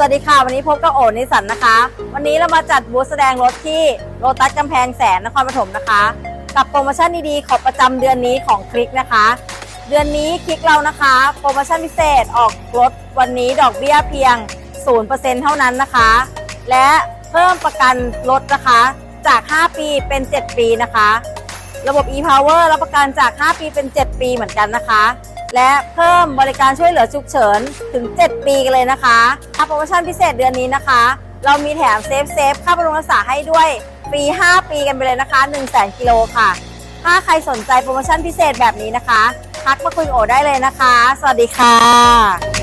สวัสดีค่ะ วันนี้พบกับโอนิสันนะคะ วันนี้เรามาจัดบูธแสดงรถที่โรตัสกำแพงแสนนครปฐมนะคะ กับโปรโมชั่นดีๆ ของประจำเดือนนี้ของคลิกนะคะ เดือนนี้คลิกเรานะคะ โปรโมชั่นพิเศษออกรถวันนี้ดอกเบี้ยเพียง 0%เท่านั้นนะคะ และเพิ่มประกันรถนะคะ จาก 5 ปีเป็น 7 ปีนะคะ ระบบ e-power รับประกันจาก 5 ปีเป็น 7 ปีเหมือนกันนะคะ และเพิ่มบริการช่วยเหลือฉุกเฉินถึง 7 ปีกันเลยนะคะถ้าโปรโมชั่นพิเศษเดือนนี้นะคะ เรามีแถมเซฟเซฟค่าบำรุงรักษาให้ด้วยฟรี5 ปีกันไปเลยนะคะ1 0 0 0 0แกิโลค่ะ ถ้าใครสนใจโปรโมชั่นพิเศษแบบนี้นะคะ ทักมาคุยโอได้เลยนะคะ สวัสดีค่ะ